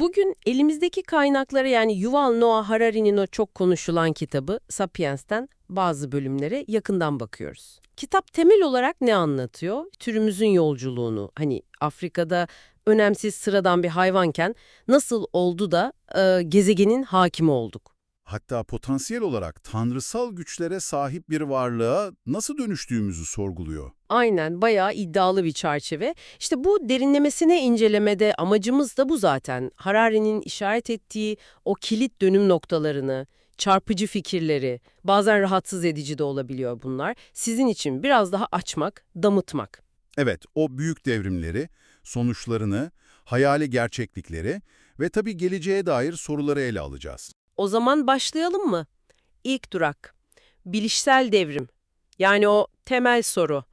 Bugün elimizdeki kaynaklara yani Yuval Noah Harari'nin o çok konuşulan kitabı Sapiens'ten bazı bölümlere yakından bakıyoruz. Kitap temel olarak ne anlatıyor? Türümüzün yolculuğunu, hani Afrika'da önemsiz sıradan bir hayvanken nasıl oldu da e, gezegenin hakimi olduk? Hatta potansiyel olarak tanrısal güçlere sahip bir varlığa nasıl dönüştüğümüzü sorguluyor. Aynen bayağı iddialı bir çerçeve. İşte bu derinlemesine incelemede amacımız da bu zaten. Harari'nin işaret ettiği o kilit dönüm noktalarını, çarpıcı fikirleri, bazen rahatsız edici de olabiliyor bunlar. Sizin için biraz daha açmak, damıtmak. Evet, o büyük devrimleri, sonuçlarını, hayali gerçeklikleri ve tabii geleceğe dair soruları ele alacağız. O zaman başlayalım mı? İlk durak. Bilişsel devrim. Yani o temel soru.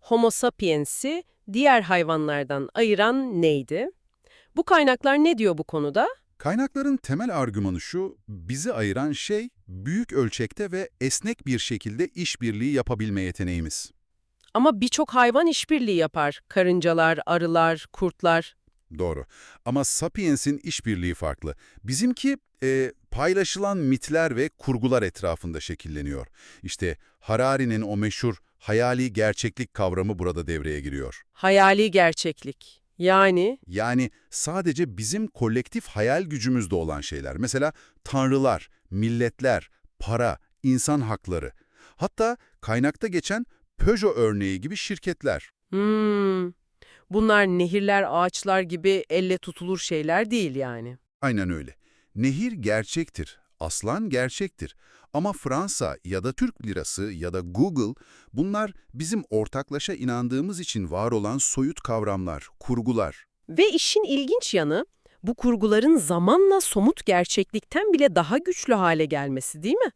Homo sapiens'i diğer hayvanlardan ayıran neydi? Bu kaynaklar ne diyor bu konuda? Kaynakların temel argümanı şu, bizi ayıran şey büyük ölçekte ve esnek bir şekilde işbirliği yapabilme yeteneğimiz. Ama birçok hayvan işbirliği yapar. Karıncalar, arılar, kurtlar. Doğru. Ama Sapiens'in işbirliği farklı. Bizimki e, paylaşılan mitler ve kurgular etrafında şekilleniyor. İşte Harari'nin o meşhur hayali gerçeklik kavramı burada devreye giriyor. Hayali gerçeklik. Yani Yani sadece bizim kolektif hayal gücümüzde olan şeyler. Mesela tanrılar, milletler, para, insan hakları. Hatta kaynakta geçen Peugeot örneği gibi şirketler. hmm, bunlar nehirler, ağaçlar gibi elle tutulur şeyler değil yani. Aynen öyle. Nehir gerçektir, aslan gerçektir. Ama Fransa ya da Türk lirası ya da Google bunlar bizim ortaklaşa inandığımız için var olan soyut kavramlar, kurgular. Ve işin ilginç yanı bu kurguların zamanla somut gerçeklikten bile daha güçlü hale gelmesi değil mi?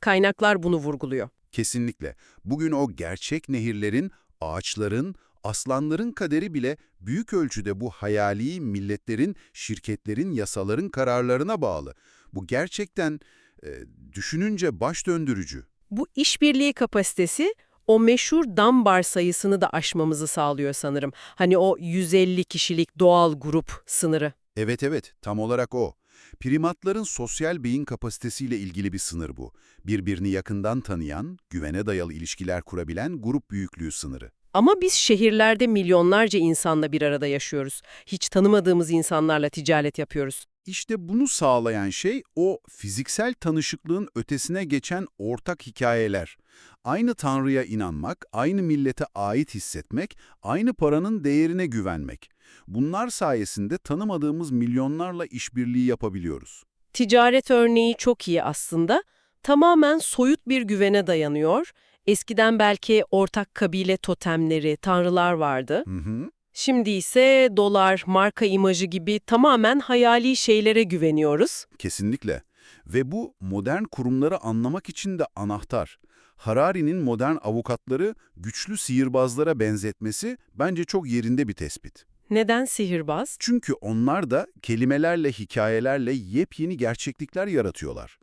Kaynaklar bunu vurguluyor. Kesinlikle. Bugün o gerçek nehirlerin, ağaçların, aslanların kaderi bile büyük ölçüde bu hayali milletlerin, şirketlerin, yasaların kararlarına bağlı. Bu gerçekten e, düşününce baş döndürücü. Bu işbirliği kapasitesi o meşhur Dunbar sayısını da aşmamızı sağlıyor sanırım. Hani o 150 kişilik doğal grup sınırı. Evet evet, tam olarak o. Primatların sosyal beyin kapasitesiyle ilgili bir sınır bu. Birbirini yakından tanıyan, güvene dayalı ilişkiler kurabilen grup büyüklüğü sınırı. Ama biz şehirlerde milyonlarca insanla bir arada yaşıyoruz. Hiç tanımadığımız insanlarla ticaret yapıyoruz. İşte bunu sağlayan şey o fiziksel tanışıklığın ötesine geçen ortak hikayeler. Aynı Tanrı'ya inanmak, aynı millete ait hissetmek, aynı paranın değerine güvenmek. Bunlar sayesinde tanımadığımız milyonlarla işbirliği yapabiliyoruz. Ticaret örneği çok iyi aslında. Tamamen soyut bir güvene dayanıyor. Eskiden belki ortak kabile totemleri, tanrılar vardı. Hı hı. Şimdi ise dolar, marka imajı gibi tamamen hayali şeylere güveniyoruz. Kesinlikle. Ve bu modern kurumları anlamak için de anahtar. Harari'nin modern avukatları güçlü sihirbazlara benzetmesi bence çok yerinde bir tespit. Neden sihirbaz? Çünkü onlar da kelimelerle, hikayelerle yepyeni gerçeklikler yaratıyorlar.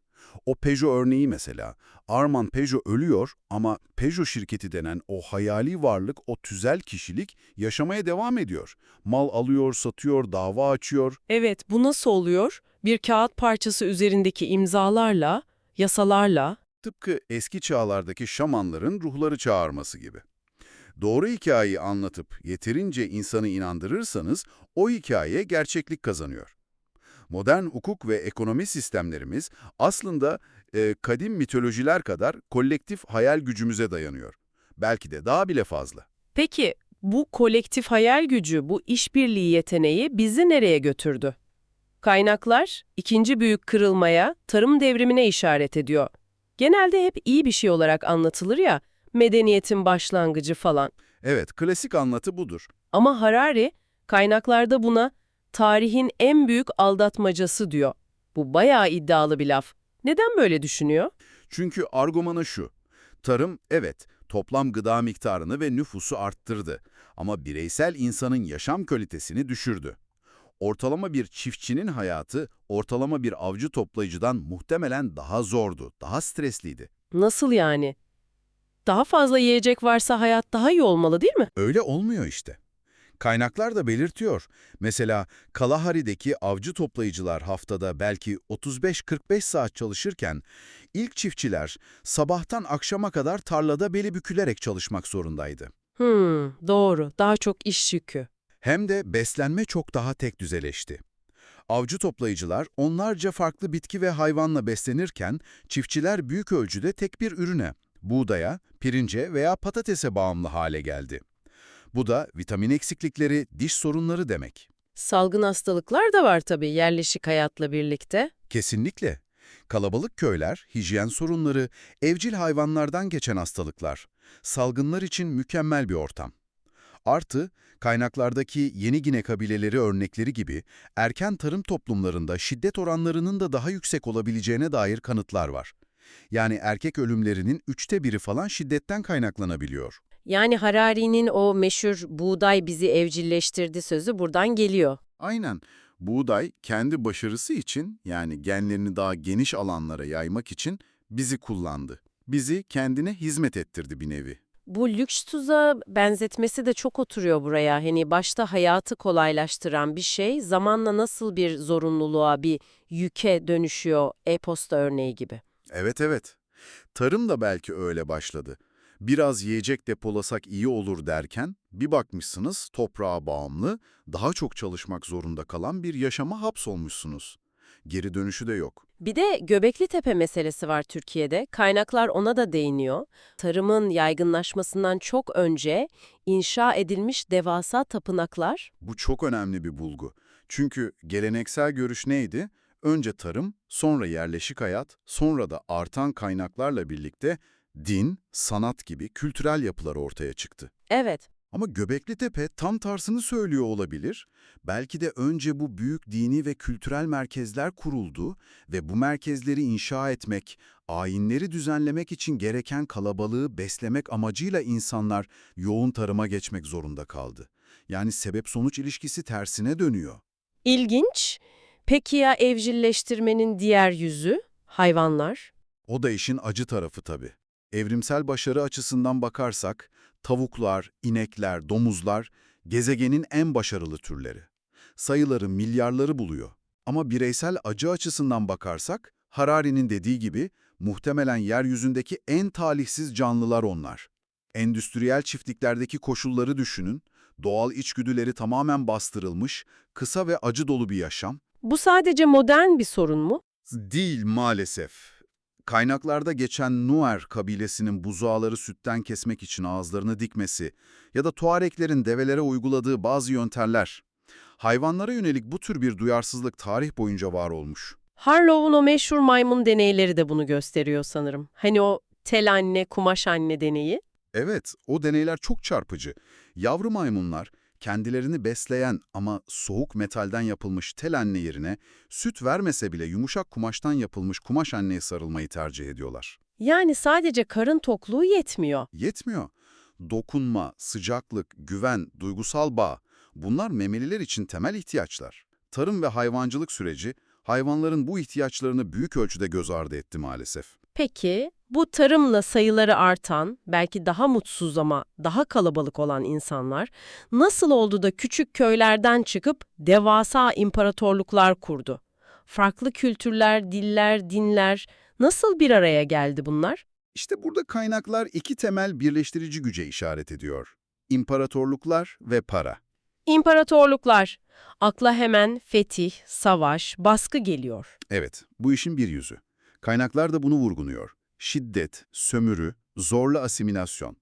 O Peugeot örneği mesela. Armand Peugeot ölüyor ama Peugeot şirketi denen o hayali varlık, o tüzel kişilik yaşamaya devam ediyor. Mal alıyor, satıyor, dava açıyor. Evet, bu nasıl oluyor? Bir kağıt parçası üzerindeki imzalarla, yasalarla. Tıpkı eski çağlardaki şamanların ruhları çağırması gibi. Doğru hikayeyi anlatıp yeterince insanı inandırırsanız o hikaye gerçeklik kazanıyor. Modern hukuk ve ekonomi sistemlerimiz aslında e, kadim mitolojiler kadar kolektif hayal gücümüze dayanıyor. Belki de daha bile fazla. Peki bu kolektif hayal gücü, bu işbirliği yeteneği bizi nereye götürdü? Kaynaklar ikinci büyük kırılmaya, tarım devrimine işaret ediyor. Genelde hep iyi bir şey olarak anlatılır ya, medeniyetin başlangıcı falan. Evet, klasik anlatı budur. Ama Harari kaynaklarda buna tarihin en büyük aldatmacası diyor. Bu bayağı iddialı bir laf. Neden böyle düşünüyor? Çünkü argümanı şu. Tarım, evet, toplam gıda miktarını ve nüfusu arttırdı. Ama bireysel insanın yaşam kalitesini düşürdü. Ortalama bir çiftçinin hayatı, ortalama bir avcı toplayıcıdan muhtemelen daha zordu, daha stresliydi. Nasıl yani? Daha fazla yiyecek varsa hayat daha iyi olmalı değil mi? Öyle olmuyor işte. Kaynaklar da belirtiyor. Mesela Kalahari'deki avcı toplayıcılar haftada belki 35-45 saat çalışırken ilk çiftçiler sabahtan akşama kadar tarlada beli bükülerek çalışmak zorundaydı. Hmm, doğru. Daha çok iş yükü. Hem de beslenme çok daha tek düzeleşti. Avcı toplayıcılar onlarca farklı bitki ve hayvanla beslenirken çiftçiler büyük ölçüde tek bir ürüne, buğdaya, pirince veya patatese bağımlı hale geldi. Bu da vitamin eksiklikleri, diş sorunları demek. Salgın hastalıklar da var tabii yerleşik hayatla birlikte. Kesinlikle. Kalabalık köyler, hijyen sorunları, evcil hayvanlardan geçen hastalıklar. Salgınlar için mükemmel bir ortam. Artı, kaynaklardaki Yeni Gine kabileleri örnekleri gibi erken tarım toplumlarında şiddet oranlarının da daha yüksek olabileceğine dair kanıtlar var. Yani erkek ölümlerinin üçte biri falan şiddetten kaynaklanabiliyor. Yani Harari'nin o meşhur buğday bizi evcilleştirdi sözü buradan geliyor. Aynen. Buğday kendi başarısı için yani genlerini daha geniş alanlara yaymak için bizi kullandı. Bizi kendine hizmet ettirdi bir nevi. Bu lüks tuza benzetmesi de çok oturuyor buraya. Hani başta hayatı kolaylaştıran bir şey zamanla nasıl bir zorunluluğa, bir yüke dönüşüyor e-posta örneği gibi. Evet evet. Tarım da belki öyle başladı. Biraz yiyecek depolasak iyi olur derken bir bakmışsınız toprağa bağımlı, daha çok çalışmak zorunda kalan bir yaşama hapsolmuşsunuz. Geri dönüşü de yok. Bir de Göbekli Tepe meselesi var Türkiye'de. Kaynaklar ona da değiniyor. Tarımın yaygınlaşmasından çok önce inşa edilmiş devasa tapınaklar Bu çok önemli bir bulgu. Çünkü geleneksel görüş neydi? Önce tarım, sonra yerleşik hayat, sonra da artan kaynaklarla birlikte din, sanat gibi kültürel yapılar ortaya çıktı. Evet, Ama Göbekli Tepe tam tersini söylüyor olabilir. Belki de önce bu büyük dini ve kültürel merkezler kuruldu ve bu merkezleri inşa etmek, ayinleri düzenlemek için gereken kalabalığı beslemek amacıyla insanlar yoğun tarıma geçmek zorunda kaldı. Yani sebep-sonuç ilişkisi tersine dönüyor. ilginç. Peki ya evcilleştirmenin diğer yüzü? Hayvanlar? O da işin acı tarafı tabii. Evrimsel başarı açısından bakarsak, tavuklar, inekler, domuzlar gezegenin en başarılı türleri. Sayıları milyarları buluyor. Ama bireysel acı açısından bakarsak, Harari'nin dediği gibi muhtemelen yeryüzündeki en talihsiz canlılar onlar. Endüstriyel çiftliklerdeki koşulları düşünün, doğal içgüdüleri tamamen bastırılmış, kısa ve acı dolu bir yaşam, Bu sadece modern bir sorun mu? Değil maalesef. Kaynaklarda geçen Nuer kabilesinin buzağları sütten kesmek için ağızlarını dikmesi ya da Tuareklerin develere uyguladığı bazı yöntemler. Hayvanlara yönelik bu tür bir duyarsızlık tarih boyunca var olmuş. Harlow'un o meşhur maymun deneyleri de bunu gösteriyor sanırım. Hani o tel anne, kumaş anne deneyi. Evet, o deneyler çok çarpıcı. Yavru maymunlar kendilerini besleyen ama soğuk metalden yapılmış tel anne yerine süt vermese bile yumuşak kumaştan yapılmış kumaş anneye sarılmayı tercih ediyorlar. Yani sadece karın tokluğu yetmiyor. Yetmiyor. Dokunma, sıcaklık, güven, duygusal bağ bunlar memeliler için temel ihtiyaçlar. Tarım ve hayvancılık süreci hayvanların bu ihtiyaçlarını büyük ölçüde göz ardı etti maalesef. Peki bu tarımla sayıları artan, belki daha mutsuz ama daha kalabalık olan insanlar nasıl oldu da küçük köylerden çıkıp devasa imparatorluklar kurdu? Farklı kültürler, diller, dinler nasıl bir araya geldi bunlar? İşte burada kaynaklar iki temel birleştirici güce işaret ediyor. İmparatorluklar ve para. İmparatorluklar. Akla hemen fetih, savaş, baskı geliyor. Evet, bu işin bir yüzü. Kaynaklar da bunu vurgunuyor. Şiddet, sömürü, zorla asimilasyon.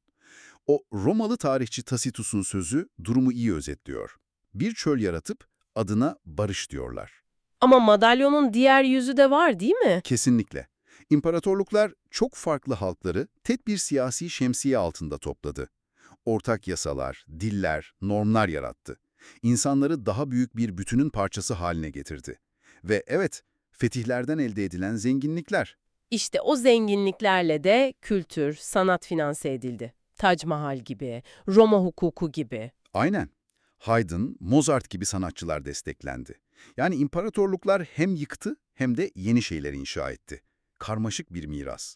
O Romalı tarihçi Tacitus'un sözü durumu iyi özetliyor. Bir çöl yaratıp adına barış diyorlar. Ama madalyonun diğer yüzü de var değil mi? Kesinlikle. İmparatorluklar çok farklı halkları tek bir siyasi şemsiye altında topladı. Ortak yasalar, diller, normlar yarattı. İnsanları daha büyük bir bütünün parçası haline getirdi. Ve evet, fetihlerden elde edilen zenginlikler. İşte o zenginliklerle de kültür, sanat finanse edildi. Tac Mahal gibi, Roma hukuku gibi. Aynen. Haydn, Mozart gibi sanatçılar desteklendi. Yani imparatorluklar hem yıktı hem de yeni şeyler inşa etti. Karmaşık bir miras.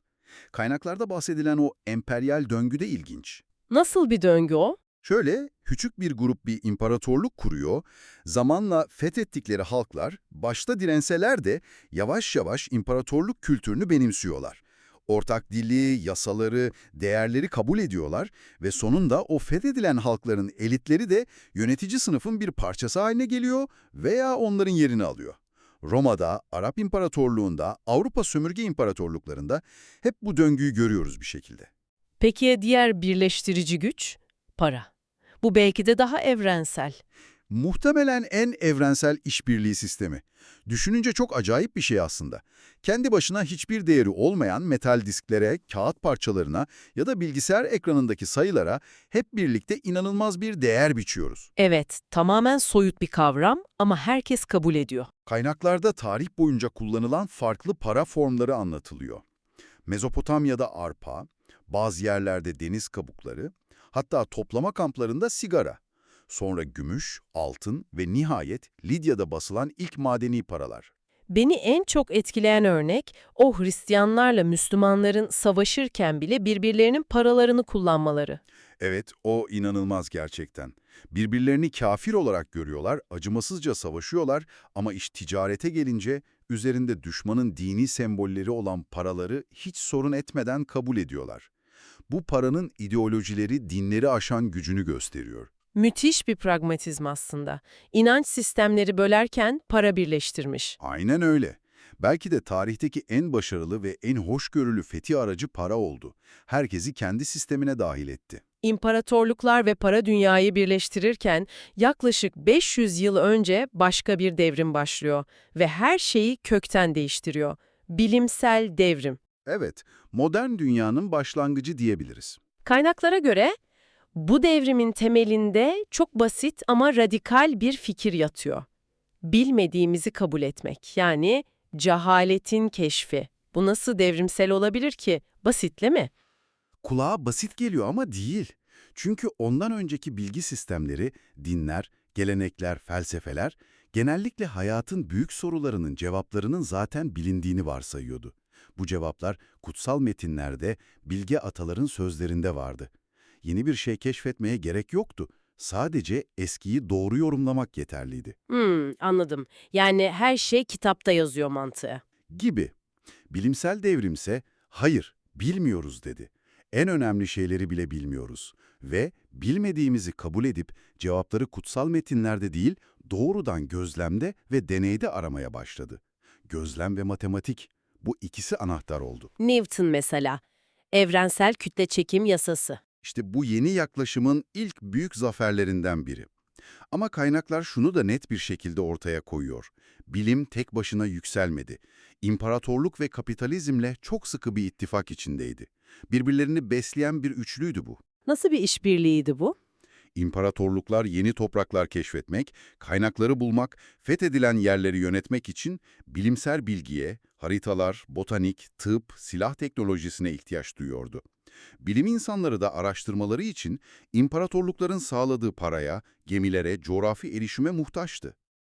Kaynaklarda bahsedilen o emperyal döngü de ilginç. Nasıl bir döngü o? Şöyle küçük bir grup bir imparatorluk kuruyor, zamanla fethettikleri halklar başta direnseler de yavaş yavaş imparatorluk kültürünü benimsiyorlar. Ortak dili, yasaları, değerleri kabul ediyorlar ve sonunda o fethedilen halkların elitleri de yönetici sınıfın bir parçası haline geliyor veya onların yerini alıyor. Roma'da, Arap İmparatorluğu'nda, Avrupa sömürge imparatorluklarında hep bu döngüyü görüyoruz bir şekilde. Peki diğer birleştirici güç? Para. Bu belki de daha evrensel. Muhtemelen en evrensel işbirliği sistemi. Düşününce çok acayip bir şey aslında. Kendi başına hiçbir değeri olmayan metal disklere, kağıt parçalarına ya da bilgisayar ekranındaki sayılara hep birlikte inanılmaz bir değer biçiyoruz. Evet, tamamen soyut bir kavram ama herkes kabul ediyor. Kaynaklarda tarih boyunca kullanılan farklı para formları anlatılıyor. Mezopotamya'da arpa, bazı yerlerde deniz kabukları, hatta toplama kamplarında sigara. Sonra gümüş, altın ve nihayet Lidya'da basılan ilk madeni paralar. Beni en çok etkileyen örnek, o Hristiyanlarla Müslümanların savaşırken bile birbirlerinin paralarını kullanmaları. Evet, o inanılmaz gerçekten. Birbirlerini kafir olarak görüyorlar, acımasızca savaşıyorlar ama iş ticarete gelince üzerinde düşmanın dini sembolleri olan paraları hiç sorun etmeden kabul ediyorlar. Bu paranın ideolojileri dinleri aşan gücünü gösteriyor. Müthiş bir pragmatizm aslında. İnanç sistemleri bölerken para birleştirmiş. Aynen öyle. Belki de tarihteki en başarılı ve en hoşgörülü fethi aracı para oldu. Herkesi kendi sistemine dahil etti. İmparatorluklar ve para dünyayı birleştirirken yaklaşık 500 yıl önce başka bir devrim başlıyor ve her şeyi kökten değiştiriyor. Bilimsel devrim. Evet, modern dünyanın başlangıcı diyebiliriz. Kaynaklara göre bu devrimin temelinde çok basit ama radikal bir fikir yatıyor. Bilmediğimizi kabul etmek, yani cehaletin keşfi. Bu nasıl devrimsel olabilir ki? Basitle mi? Kulağa basit geliyor ama değil. Çünkü ondan önceki bilgi sistemleri, dinler, gelenekler, felsefeler genellikle hayatın büyük sorularının cevaplarının zaten bilindiğini varsayıyordu. Bu cevaplar kutsal metinlerde, bilge ataların sözlerinde vardı. Yeni bir şey keşfetmeye gerek yoktu. Sadece eskiyi doğru yorumlamak yeterliydi. Hmm, anladım. Yani her şey kitapta yazıyor mantığı. Gibi. Bilimsel devrimse, hayır, bilmiyoruz dedi. En önemli şeyleri bile bilmiyoruz. Ve bilmediğimizi kabul edip cevapları kutsal metinlerde değil, doğrudan gözlemde ve deneyde aramaya başladı. Gözlem ve matematik, bu ikisi anahtar oldu. Newton mesela. Evrensel kütle çekim yasası. İşte bu yeni yaklaşımın ilk büyük zaferlerinden biri. Ama kaynaklar şunu da net bir şekilde ortaya koyuyor. Bilim tek başına yükselmedi. İmparatorluk ve kapitalizmle çok sıkı bir ittifak içindeydi. Birbirlerini besleyen bir üçlüydü bu. Nasıl bir işbirliğiydi bu? İmparatorluklar yeni topraklar keşfetmek, kaynakları bulmak, fethedilen yerleri yönetmek için bilimsel bilgiye, haritalar, botanik, tıp, silah teknolojisine ihtiyaç duyuyordu. Bilim insanları da araştırmaları için imparatorlukların sağladığı paraya, gemilere, coğrafi erişime muhtaçtı.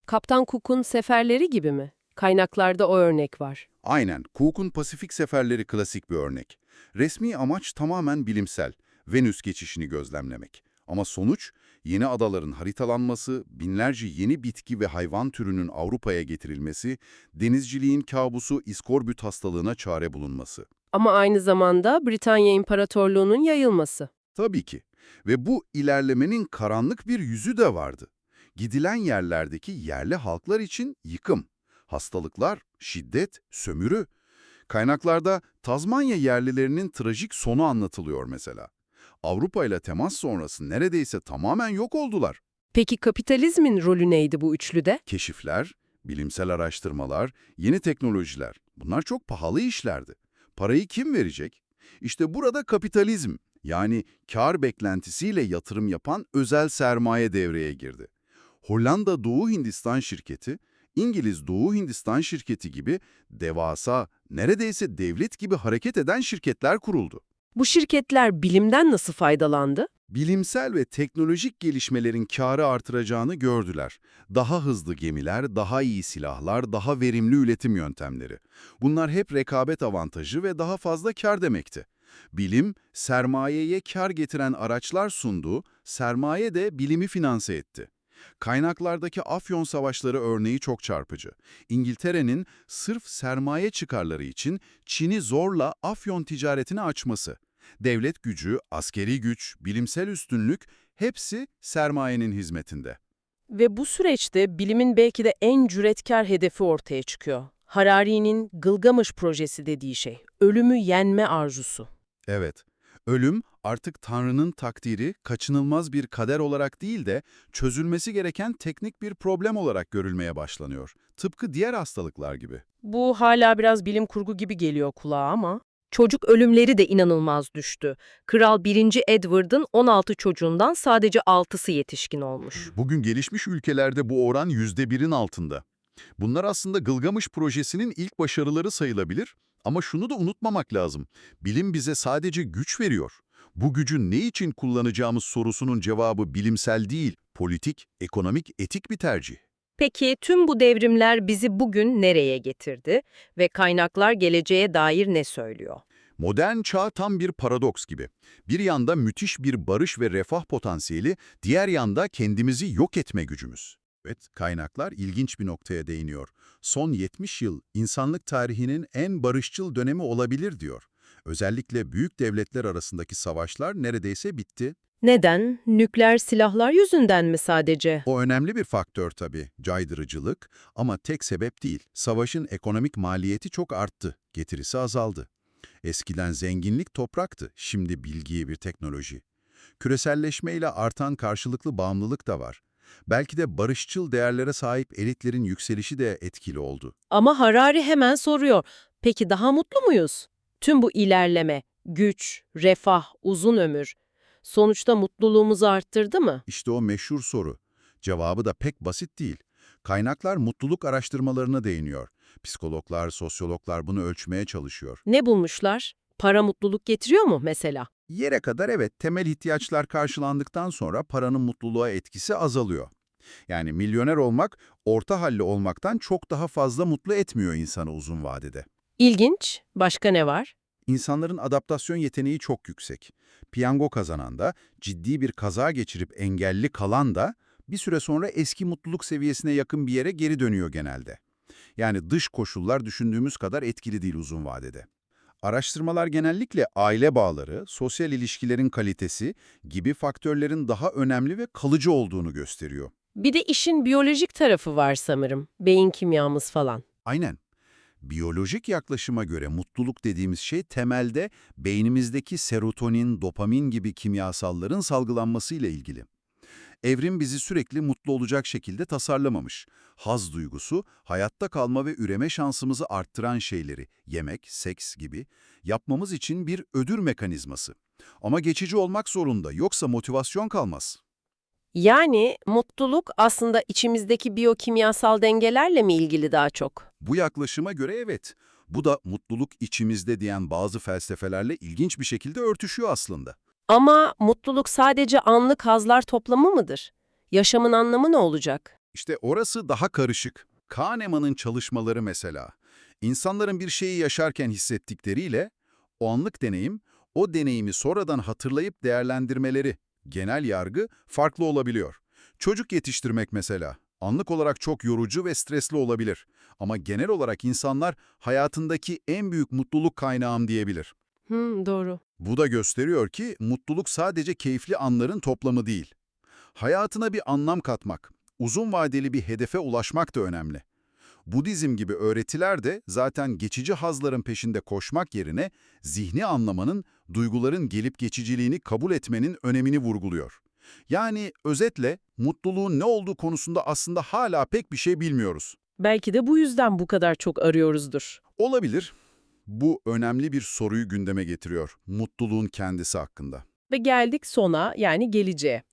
Kaptan Cook'un seferleri gibi mi? Kaynaklarda o örnek var. Aynen, Cook'un Pasifik seferleri klasik bir örnek. Resmi amaç tamamen bilimsel, Venüs geçişini gözlemlemek. Ama sonuç, yeni adaların haritalanması, binlerce yeni bitki ve hayvan türünün Avrupa'ya getirilmesi, denizciliğin kabusu iskorbüt hastalığına çare bulunması. Ama aynı zamanda Britanya İmparatorluğu'nun yayılması. Tabii ki. Ve bu ilerlemenin karanlık bir yüzü de vardı. Gidilen yerlerdeki yerli halklar için yıkım, hastalıklar, şiddet, sömürü. Kaynaklarda Tazmanya yerlilerinin trajik sonu anlatılıyor mesela. Avrupa ile temas sonrası neredeyse tamamen yok oldular. Peki kapitalizmin rolü neydi bu üçlüde? Keşifler, bilimsel araştırmalar, yeni teknolojiler. Bunlar çok pahalı işlerdi. Parayı kim verecek? İşte burada kapitalizm, yani kar beklentisiyle yatırım yapan özel sermaye devreye girdi. Hollanda Doğu Hindistan şirketi, İngiliz Doğu Hindistan şirketi gibi devasa, neredeyse devlet gibi hareket eden şirketler kuruldu. Bu şirketler bilimden nasıl faydalandı? Bilimsel ve teknolojik gelişmelerin karı artıracağını gördüler. Daha hızlı gemiler, daha iyi silahlar, daha verimli üretim yöntemleri. Bunlar hep rekabet avantajı ve daha fazla kar demekti. Bilim, sermayeye kar getiren araçlar sundu, sermaye de bilimi finanse etti. Kaynaklardaki Afyon Savaşları örneği çok çarpıcı. İngiltere'nin sırf sermaye çıkarları için Çin'i zorla Afyon ticaretine açması. Devlet gücü, askeri güç, bilimsel üstünlük hepsi sermayenin hizmetinde. Ve bu süreçte bilimin belki de en cüretkar hedefi ortaya çıkıyor. Harari'nin Gılgamış projesi dediği şey, ölümü yenme arzusu. Evet, ölüm artık Tanrı'nın takdiri kaçınılmaz bir kader olarak değil de çözülmesi gereken teknik bir problem olarak görülmeye başlanıyor. Tıpkı diğer hastalıklar gibi. Bu hala biraz bilim kurgu gibi geliyor kulağa ama... Çocuk ölümleri de inanılmaz düştü. Kral 1. Edward'ın 16 çocuğundan sadece 6'sı yetişkin olmuş. Bugün gelişmiş ülkelerde bu oran %1'in altında. Bunlar aslında Gılgamış projesinin ilk başarıları sayılabilir ama şunu da unutmamak lazım. Bilim bize sadece güç veriyor. Bu gücü ne için kullanacağımız sorusunun cevabı bilimsel değil, politik, ekonomik, etik bir tercih. Peki tüm bu devrimler bizi bugün nereye getirdi ve kaynaklar geleceğe dair ne söylüyor? Modern çağ tam bir paradoks gibi. Bir yanda müthiş bir barış ve refah potansiyeli, diğer yanda kendimizi yok etme gücümüz. Evet, kaynaklar ilginç bir noktaya değiniyor. Son 70 yıl insanlık tarihinin en barışçıl dönemi olabilir diyor. Özellikle büyük devletler arasındaki savaşlar neredeyse bitti. Neden? Nükleer silahlar yüzünden mi sadece? O önemli bir faktör tabii, caydırıcılık ama tek sebep değil. Savaşın ekonomik maliyeti çok arttı, getirisi azaldı. Eskiden zenginlik topraktı, şimdi bilgiye bir teknoloji. Küreselleşmeyle artan karşılıklı bağımlılık da var. Belki de barışçıl değerlere sahip elitlerin yükselişi de etkili oldu. Ama Harari hemen soruyor. Peki daha mutlu muyuz? Tüm bu ilerleme, güç, refah, uzun ömür sonuçta mutluluğumuzu arttırdı mı? İşte o meşhur soru. Cevabı da pek basit değil. Kaynaklar mutluluk araştırmalarına değiniyor. Psikologlar, sosyologlar bunu ölçmeye çalışıyor. Ne bulmuşlar? Para mutluluk getiriyor mu mesela? Yere kadar evet temel ihtiyaçlar karşılandıktan sonra paranın mutluluğa etkisi azalıyor. Yani milyoner olmak orta halli olmaktan çok daha fazla mutlu etmiyor insanı uzun vadede. İlginç. Başka ne var? İnsanların adaptasyon yeteneği çok yüksek. Piyango kazanan da, ciddi bir kaza geçirip engelli kalan da bir süre sonra eski mutluluk seviyesine yakın bir yere geri dönüyor genelde. Yani dış koşullar düşündüğümüz kadar etkili değil uzun vadede. Araştırmalar genellikle aile bağları, sosyal ilişkilerin kalitesi gibi faktörlerin daha önemli ve kalıcı olduğunu gösteriyor. Bir de işin biyolojik tarafı var sanırım. Beyin kimyamız falan. Aynen. Biyolojik yaklaşıma göre mutluluk dediğimiz şey temelde beynimizdeki serotonin, dopamin gibi kimyasalların salgılanmasıyla ilgili. Evrim bizi sürekli mutlu olacak şekilde tasarlamamış. Haz duygusu, hayatta kalma ve üreme şansımızı arttıran şeyleri, yemek, seks gibi, yapmamız için bir ödül mekanizması. Ama geçici olmak zorunda, yoksa motivasyon kalmaz. Yani mutluluk aslında içimizdeki biyokimyasal dengelerle mi ilgili daha çok? Bu yaklaşıma göre evet. Bu da mutluluk içimizde diyen bazı felsefelerle ilginç bir şekilde örtüşüyor aslında. Ama mutluluk sadece anlık hazlar toplamı mıdır? Yaşamın anlamı ne olacak? İşte orası daha karışık. Kahneman'ın çalışmaları mesela. İnsanların bir şeyi yaşarken hissettikleriyle o anlık deneyim, o deneyimi sonradan hatırlayıp değerlendirmeleri, genel yargı farklı olabiliyor. Çocuk yetiştirmek mesela. Anlık olarak çok yorucu ve stresli olabilir. Ama genel olarak insanlar hayatındaki en büyük mutluluk kaynağım diyebilir. Hmm, doğru. Bu da gösteriyor ki mutluluk sadece keyifli anların toplamı değil. Hayatına bir anlam katmak, uzun vadeli bir hedefe ulaşmak da önemli. Budizm gibi öğretiler de zaten geçici hazların peşinde koşmak yerine zihni anlamanın, duyguların gelip geçiciliğini kabul etmenin önemini vurguluyor. Yani özetle mutluluğun ne olduğu konusunda aslında hala pek bir şey bilmiyoruz. Belki de bu yüzden bu kadar çok arıyoruzdur. Olabilir. Bu önemli bir soruyu gündeme getiriyor. Mutluluğun kendisi hakkında. Ve geldik sona yani geleceğe.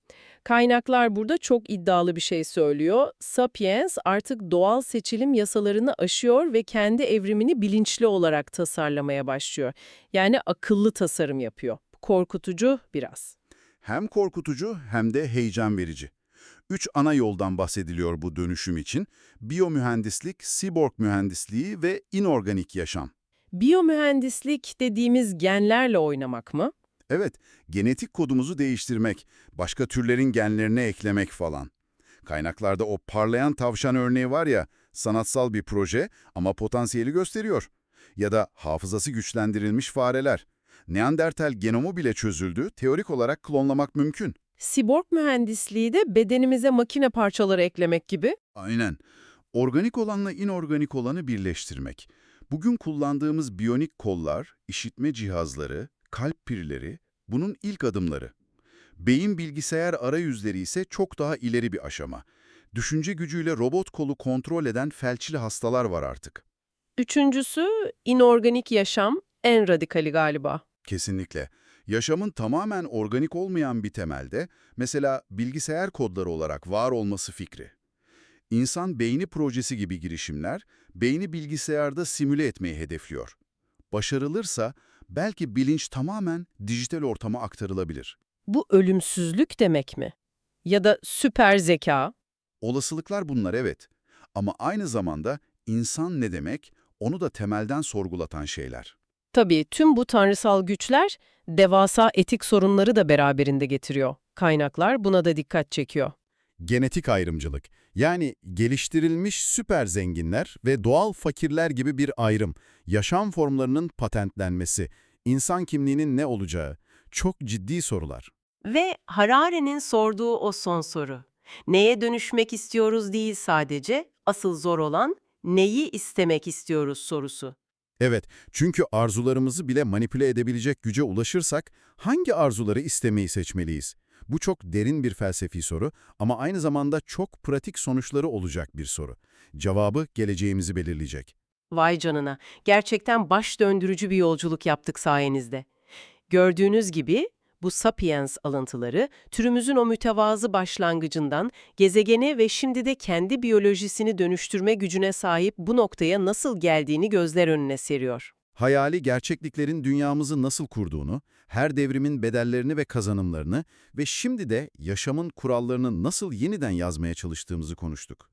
Kaynaklar burada çok iddialı bir şey söylüyor. Sapiens artık doğal seçilim yasalarını aşıyor ve kendi evrimini bilinçli olarak tasarlamaya başlıyor. Yani akıllı tasarım yapıyor. Korkutucu biraz. Hem korkutucu hem de heyecan verici. Üç ana yoldan bahsediliyor bu dönüşüm için. Biyomühendislik, siborg mühendisliği ve inorganik yaşam. Biyomühendislik dediğimiz genlerle oynamak mı? Evet, genetik kodumuzu değiştirmek, başka türlerin genlerine eklemek falan. Kaynaklarda o parlayan tavşan örneği var ya, sanatsal bir proje ama potansiyeli gösteriyor. Ya da hafızası güçlendirilmiş fareler. Neandertal genomu bile çözüldü, teorik olarak klonlamak mümkün. Siborg mühendisliği de bedenimize makine parçaları eklemek gibi. Aynen. Organik olanla inorganik olanı birleştirmek. Bugün kullandığımız biyonik kollar, işitme cihazları, kalp pirleri bunun ilk adımları. Beyin bilgisayar arayüzleri ise çok daha ileri bir aşama. Düşünce gücüyle robot kolu kontrol eden felçli hastalar var artık. Üçüncüsü inorganik yaşam en radikali galiba. Kesinlikle. Yaşamın tamamen organik olmayan bir temelde, mesela bilgisayar kodları olarak var olması fikri. İnsan beyni projesi gibi girişimler, beyni bilgisayarda simüle etmeyi hedefliyor. Başarılırsa belki bilinç tamamen dijital ortama aktarılabilir. Bu ölümsüzlük demek mi? Ya da süper zeka? Olasılıklar bunlar evet. Ama aynı zamanda insan ne demek, onu da temelden sorgulatan şeyler. Tabii tüm bu tanrısal güçler devasa etik sorunları da beraberinde getiriyor. Kaynaklar buna da dikkat çekiyor. Genetik ayrımcılık, yani geliştirilmiş süper zenginler ve doğal fakirler gibi bir ayrım, yaşam formlarının patentlenmesi, insan kimliğinin ne olacağı, çok ciddi sorular. Ve Harare'nin sorduğu o son soru. Neye dönüşmek istiyoruz değil sadece, asıl zor olan neyi istemek istiyoruz sorusu. Evet, çünkü arzularımızı bile manipüle edebilecek güce ulaşırsak hangi arzuları istemeyi seçmeliyiz? Bu çok derin bir felsefi soru ama aynı zamanda çok pratik sonuçları olacak bir soru. Cevabı geleceğimizi belirleyecek. Vay canına, gerçekten baş döndürücü bir yolculuk yaptık sayenizde. Gördüğünüz gibi bu Sapiens alıntıları türümüzün o mütevazı başlangıcından gezegeni ve şimdi de kendi biyolojisini dönüştürme gücüne sahip bu noktaya nasıl geldiğini gözler önüne seriyor. Hayali gerçekliklerin dünyamızı nasıl kurduğunu, her devrimin bedellerini ve kazanımlarını ve şimdi de yaşamın kurallarını nasıl yeniden yazmaya çalıştığımızı konuştuk.